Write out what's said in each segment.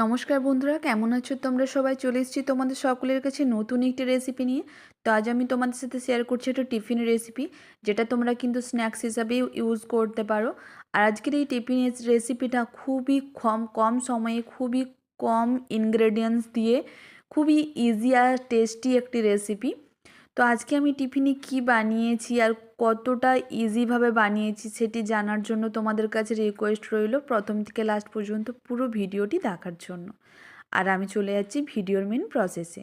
নমস্কার বন্ধুরা, কেমন আছো তোমরা সবাই? চলে এসেছি তোমাদের সকলের কাছে নতুন একটি রেসিপি নিয়ে। তো আজ আমি তোমাদের সাথে শেয়ার করছি একটা টিফিন রেসিপি যেটা তোমরা কিন্তু স্ন্যাক্স হিসাবে ইউজ করতে পারো। আর আজকের এই টিফিন রেসিপিটা খুবই কম কম সময়ে খুবই কম ইনগ্রেডিয়েন্টস দিয়ে খুবই ইজি আর টেস্টি একটি রেসিপি তো আজকে আমি টিফিনে কি বানিয়েছি আর কতটা ইজিভাবে বানিয়েছি সেটি জানার জন্য তোমাদের কাছে রিকোয়েস্ট রইল প্রথম থেকে লাস্ট পর্যন্ত পুরো ভিডিওটি দেখার জন্য। আর আমি চলে যাচ্ছি ভিডিওর মেন প্রসেসে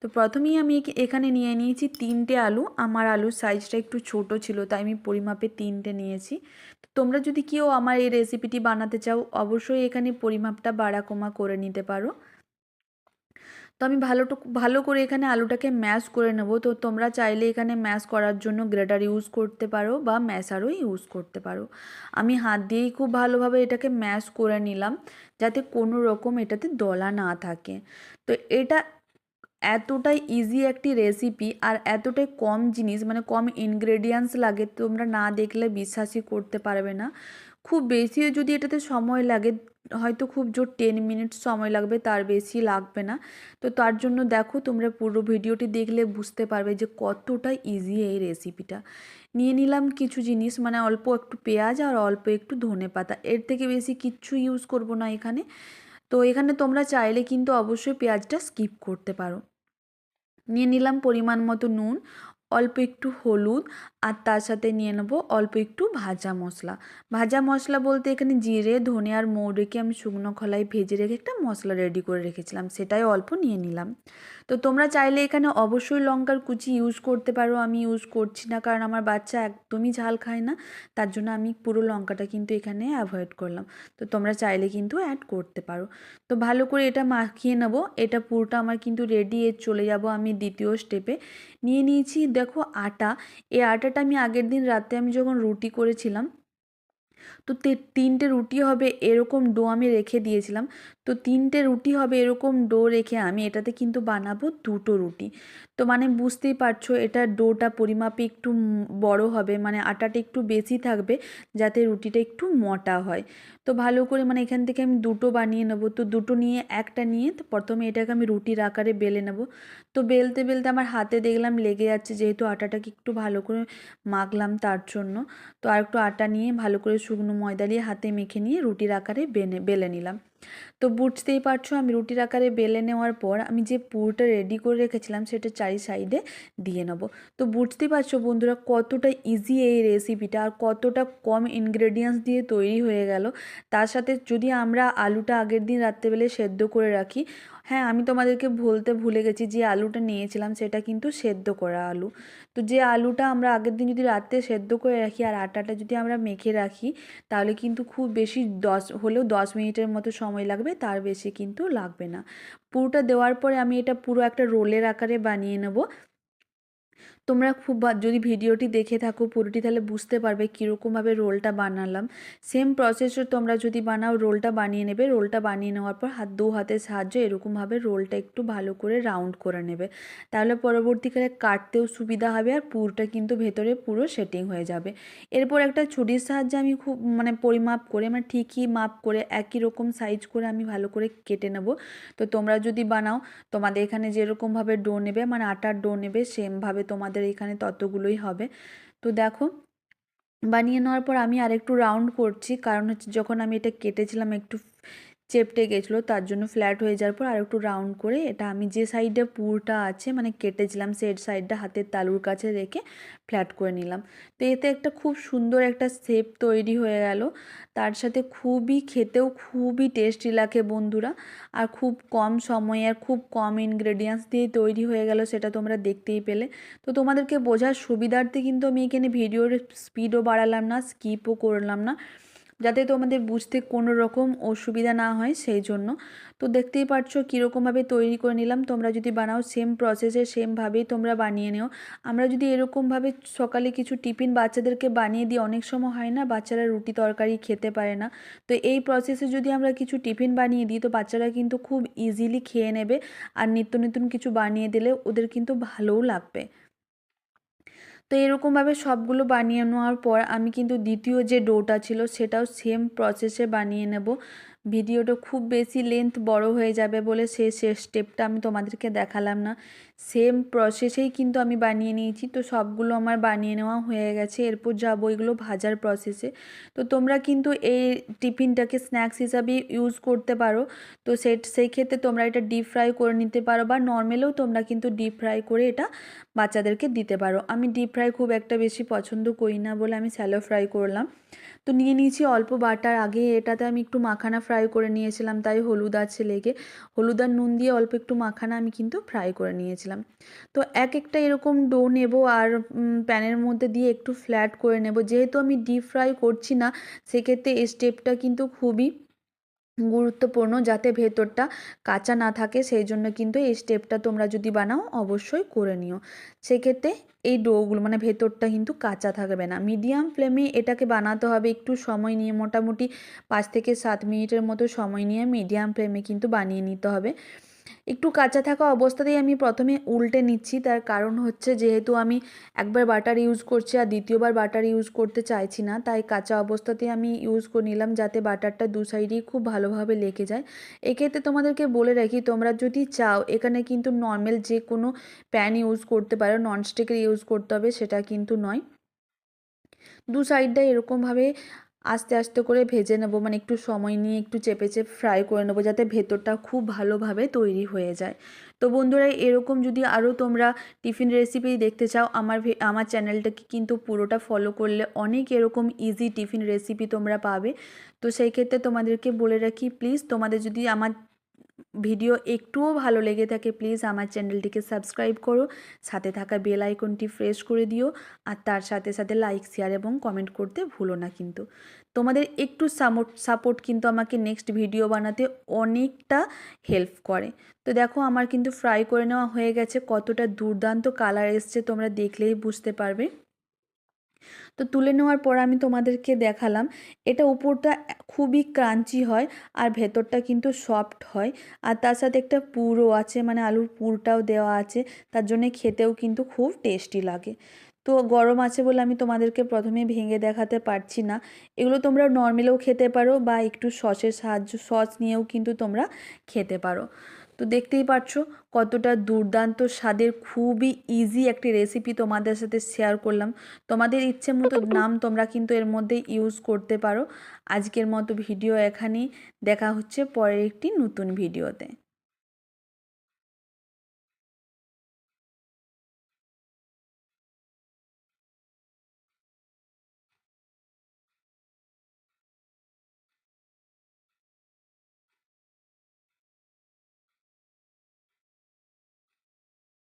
তো প্রথমেই আমি এখানে নিয়ে নিয়েছি তিনটে আলু। আমার আলুর সাইজটা একটু ছোট ছিল, তাই আমি পরিমাপে তিনটে নিয়েছি। তো তোমরা যদি কেউ আমার এই রেসিপিটি বানাতে চাও, অবশ্যই এখানে পরিমাপটা বাড়া কমা করে নিতে পারো। তো আমি ভালোটুকু ভালো করে এখানে আলুটাকে ম্যাশ করে নেব। তো তোমরা চাইলে এখানে ম্যাশ করার জন্য গ্রেটার ইউজ করতে পারো বা ম্যাশারও ইউজ করতে পারো। আমি হাত দিয়েই খুব ভালোভাবে এটাকে ম্যাশ করে নিলাম, যাতে কোনো রকম এটাতে দলা না থাকে। তো এটা এতটাই ইজি একটি রেসিপি আর এতটাই কম জিনিস মানে কম ইনগ্রেডিয়েন্টস লাগে, তোমরা না দেখলে বিশ্বাসই করতে পারবে না। খুব বেশিও যদি এটাতে সময় লাগে, হয়তো খুব জোর টেন মিনিটস সময় লাগবে, তার বেশি লাগবে না। তো তার জন্য দেখো, তোমরা পুরো ভিডিওটি দেখলে বুঝতে পারবে যে কতটা ইজি এই রেসিপিটা নিয়ে নিলাম কিছু জিনিস মানে অল্প একটু পেঁয়াজ আর অল্প একটু ধনে পাতা। এর থেকে বেশি কিচ্ছু ইউজ করব না এখানে। তো এখানে তোমরা চাইলে কিন্তু অবশ্যই পেঁয়াজটা স্কিপ করতে পারো। নিয়ে নিলাম পরিমাণ মতো নুন, অল্প একটু হলুদ আর তার সাথে নিয়ে নেব অল্প একটু ভাজা মশলা। ভাজা মশলা বলতে এখানে জিরে, ধনে আর মৌরিকে আমি শুকনো খোলায় ভেজে রেখে একটা মশলা রেডি করে রেখেছিলাম, সেটাই অল্প নিয়ে নিলাম। তো তোমরা চাইলে এখানে অবশ্যই লঙ্কার কুচি ইউজ করতে পারো, আমি ইউজ করছি না কারণ আমার বাচ্চা একদমই ঝাল খায় না, তার জন্য আমি পুরো লঙ্কাটা কিন্তু এখানে অ্যাভয়েড করলাম। তো তোমরা চাইলে কিন্তু অ্যাড করতে পারো। তো ভালো করে এটা মাখিয়ে নেব, এটা পুরোটা আমার কিন্তু রেডি চলে যাব আমি দ্বিতীয় স্টেপে নিয়ে নিয়েছি, দেখো আটা, এই আটাটা আমি আগের দিন রাতে আমি যখন রুটি করেছিলাম তো, তিনটে রুটি হবে এরকম ডো আমি রেখে দিয়েছিলাম। তো তিনটে রুটি হবে এরকম ডো রেখে আমি এটাতে কিন্তু বানাবো দুটো রুটি। তো মানে বুঝতেই পারছ এটা ডোটা পরিমাপে একটু বড় হবে মানে আটাটা একটু বেশি থাকবে যাতে রুটিটা একটু মোটা হয়। তো ভালো করে মানে এখান থেকে আমি দুটো বানিয়ে নেব। তো দুটো নিয়ে একটা নিয়ে তো প্রথমে এটাকে আমি রুটির আকারে বেলে নেব। তো বেলতে বেলতে আমার হাতে দেখলাম লেগে যাচ্ছে যেহেতু আটাটাকে একটু ভালো করে মাখলাম তার জন্য। তো আর একটু আটা নিয়ে ভালো করে শুকনো ময়দা দিয়ে হাতে মেখে নিয়ে রুটির আকারে বেনে, বেলে নিলাম। তো বুঝতেই পারছ, আমি রুটির আকারে বেলে নেওয়ার পর আমি যে পুরোটা রেডি করে রেখেছিলাম সেটা চারি সাইডে দিয়ে নেব। তো বুঝতেই পারছ বন্ধুরা কতটা ইজি এই রেসিপিটা আর কতটা কম ইনগ্রেডিয়েন্টস দিয়ে তৈরি হয়ে গেল। তার সাথে যদি আমরা আলুটা আগের দিন রাত্রেবেলায় সেদ্ধ করে রাখি হ্যাঁ আমি তোমাদেরকে বলতে ভুলে গেছি যে আলুটা নিয়েছিলাম, সেটা কিন্তু সেদ্ধ করা আলু। তো যে আলুটা আমরা আগের দিন যদি রাত্রে সেদ্ধ করে রাখি আর আটাটা যদি আমরা মেখে রাখি, তাহলে কিন্তু খুব বেশি দশ, হলেও দশ মিনিটের মতো সময় লাগবে, তার বেশি কিন্তু লাগবে না। পুরোটা দেওয়ার পরে আমি এটা পুরো একটা রোলের আকারে বানিয়ে নেব। তোমরা খুব যদি ভিডিওটি দেখে থাকো, পুরোটি তাহলে বুঝতে পারবে কীরকমভাবে রোলটা বানালাম। সেম প্রসেসে তোমরা যদি বানাও, রোলটা বানিয়ে নেবে। রোলটা বানিয়ে নেওয়ার পর হাত দু হাতের সাহায্যে এরকমভাবে রোলটা একটু ভালো করে রাউন্ড করে নেবে। তাহলে পরবর্তীকালে কাটতেও সুবিধা হবে আর পুরটা কিন্তু ভেতরে পুরো সেটিং হয়ে যাবে। এরপর একটা ছুরির সাহায্যে আমি খুব মানে পরিমাপ করে মানে ঠিকই মাপ করে, একই রকম সাইজ করে আমি ভালো করে কেটে নেব। তো তোমরা যদি বানাও, তোমাদের এখানে যেরকমভাবে ডো নেবে মানে আটার ডো নেবে সেমভাবে তোমাদের আমাদের এখানে ততগুলোই হবে। তো দেখো, বানিয়ে নেওয়ার পর আমি আরেকটু রাউন্ড করছি। কারণ হচ্ছে যখন আমি এটা কেটেছিলাম একটু চেপটে গেছিল, তার জন্য ফ্ল্যাট হয়ে যাওয়ার পর আর একটু রাউন্ড করে এটা আমি যে সাইডে পুরটা আছে মানে কেটেছিলাম সেট সাইডটা হাতের তালুর কাছে রেখে ফ্ল্যাট করে নিলাম। তো এতে একটা খুব সুন্দর একটা শেপ তৈরি হয়ে গেল। তার সাথে খুবই, খেতেও খুবই টেস্টি লাগে বন্ধুরা। আর খুব কম সময়ে আর খুব কম ইনগ্রেডিয়েন্টস দিয়ে তৈরি হয়ে গেল সেটা তোমরা দেখতেই পেলে। তো তোমাদেরকে বোঝার সুবিধার্থে কিন্তু আমি এখানে ভিডিওর স্পিডও বাড়ালাম না স্কিপও করলাম না। যাতে তোমাদের বুঝতে কোনো রকম অসুবিধা না হয় সেই জন্য। তো দেখতেই পারছ কীরকমভাবে তৈরি করে নিলাম। তোমরা যদি বানাও সেম প্রসেসে সেমভাবেই তোমরা বানিয়ে নিও। আমরা যদি এরকমভাবে সকালে কিছু টিফিন বাচ্চাদেরকে বানিয়ে দিই, অনেক সময় হয় না, বাচ্চারা রুটি তরকারি খেতে পারে না। তো এই প্রসেসে যদি আমরা কিছু টিফিন বানিয়ে দিই, তো বাচ্চারা কিন্তু খুব ইজিলি খেয়ে নেবে। আর নিত্য নতুন কিছু বানিয়ে দিলে ওদের কিন্তু ভালোও লাগবে। তো এরকমভাবে সবগুলো বানিয়ে নেওয়ার পর আমি কিন্তু দ্বিতীয় যে ডোটা ছিল সেটাও সেম প্রসেসে বানিয়ে নেব। ভিডিওটা খুব বেশি লেন্থ বড় হয়ে যাবে বলে সে শেষ স্টেপটা আমি তোমাদেরকে দেখালাম না। সেম প্রসেসেই কিন্তু আমি বানিয়ে নিয়েছি, তো সবগুলো আমার বানিয়ে নেওয়া হয়ে গেছে। এরপর যাব এগুলো ভাজার প্রসেসে তো তোমরা কিন্তু এই টিফিনটাকে স্ন্যাক্স হিসাবে ইউজ করতে পারো। তো সে, সেই ক্ষেত্রে তোমরা এটা ডিপ ফ্রাই করে নিতে পারো বা নর্মালেও তোমরা কিন্তু ডিপ ফ্রাই করে এটা বাচ্চাদেরকে দিতে পারো। আমি ডিপ ফ্রাই খুব একটা বেশি পছন্দ করি না বলে আমি স্যালো ফ্রাই করলাম। তো নিয়ে নিয়েছি অল্প বাটার। আগে এটাতে আমি একটু মাখানা ফ্রাই করে নিয়েছিলাম, তাই হলুদ আছে লেগে হলুদ আর নুন দিয়ে অল্প একটু মাখানা আমি কিন্তু ফ্রাই করে নিয়েছিলাম। তো এক একটা এরকম ডো নেব আর প্যানের মধ্যে দিয়ে একটু ফ্ল্যাট করে নেব। যেহেতু আমি ডিপ ফ্রাই করছি না, সেক্ষেত্রে এই স্টেপটা কিন্তু খুবই গুরুত্বপূর্ণ যাতে ভেতরটা কাঁচা না থাকে, সেই জন্য কিন্তু এই স্টেপটা তোমরা যদি বানাও, অবশ্যই করে নিও। সেক্ষেত্রে এই ডোগুলো মানে ভেতরটা কিন্তু কাঁচা থাকবে না। মিডিয়াম ফ্লেমে এটাকে বানাতে হবে একটু সময় নিয়ে, মোটামুটি পাঁচ থেকে সাত মিনিটের মতো সময় নিয়ে মিডিয়াম ফ্লেমে কিন্তু বানিয়ে নিতে হবে। একটু কাঁচা থাকা অবস্থাতেই আমি প্রথমে উল্টে নিচ্ছি। তার কারণ হচ্ছে যেহেতু আমি একবার বাটার ইউজ করছি আর দ্বিতীয়বার বাটার ইউজ করতে চাইছি না, তাই কাঁচা অবস্থাতেই আমি ইউজ করে নিলাম যাতে বাটারটা দু সাইডেই খুব ভালোভাবে লেগে যায়। এক্ষেত্রে তোমাদেরকে বলে রাখি, তোমরা যদি চাও এখানে কিন্তু নর্মাল যে কোনো প্যান ইউজ করতে পারো ননস্টিকের ইউজ করতে হবে সেটা কিন্তু নয়। দু সাইডটা এরকমভাবে আস্তে আস্তে করে ভেজে নেব। মানে একটু সময় নিয়ে একটু চেপে চেপে ফ্রাই করে নেব যাতে ভেতরটা খুব ভালোভাবে তৈরি হয়ে যায়। তো বন্ধুরা, এরকম যদি আরও তোমরা টিফিন রেসিপি দেখতে চাও, আমার আমার চ্যানেলটাকে কিন্তু পুরোটা ফলো করলে অনেক এরকম ইজি টিফিন রেসিপি তোমরা পাবে। তো সেই ক্ষেত্রে তোমাদেরকে বলে রাখি প্লিজ তোমাদের যদি আমার ভিডিও একটুও ভালো লেগে থাকে প্লিজ আমার চ্যানেলটিকে সাবস্ক্রাইব করো। সাথে থাকা বেল আইকনটি প্রেস করে দিও। আর তার সাথে সাথে লাইক শেয়ার এবং কমেন্ট করতে ভুলো না কিন্তু। তোমাদের একটু সাপোর্ট কিন্তু আমাকে নেক্সট ভিডিও বানাতে অনেকটা হেল্প করে। তো দেখো আমার কিন্তু ফ্রাই করে নেওয়া হয়ে গেছে। কতটা দুর্দান্ত কালার এসছে, তোমরা দেখলেই বুঝতে পারবে। তো তুলে নেওয়ার পর আমি তোমাদেরকে দেখালাম, এটা উপরটা খুবই ক্রাঞ্চি হয় আর ভেতরটা কিন্তু সফট হয়। আর তার সাথে একটা পুরও আছে মানে আলুর পুরটাও দেওয়া আছে, তার জন্যে খেতেও কিন্তু খুব টেস্টি লাগে। তো গরম আছে বলে আমি তোমাদেরকে প্রথমে ভেঙে দেখাতে পারছি না। এগুলো তোমরা নর্মালেও খেতে পারো বা একটু সসের সাহায্য, সস নিয়েও কিন্তু তোমরা খেতে পারো। তো দেখতেই পাচ্ছ কতটা দুর্দান্ত স্বাদের খুবই ইজি একটি রেসিপি তোমাদের সাথে শেয়ার করলাম। তোমাদের ইচ্ছে মতো নাম তোমরা কিন্তু এর মধ্যে ইউজ করতে পারো। আজকের মতো ভিডিও এখানেই। দেখা হচ্ছে পরের একটি নতুন ভিডিওতে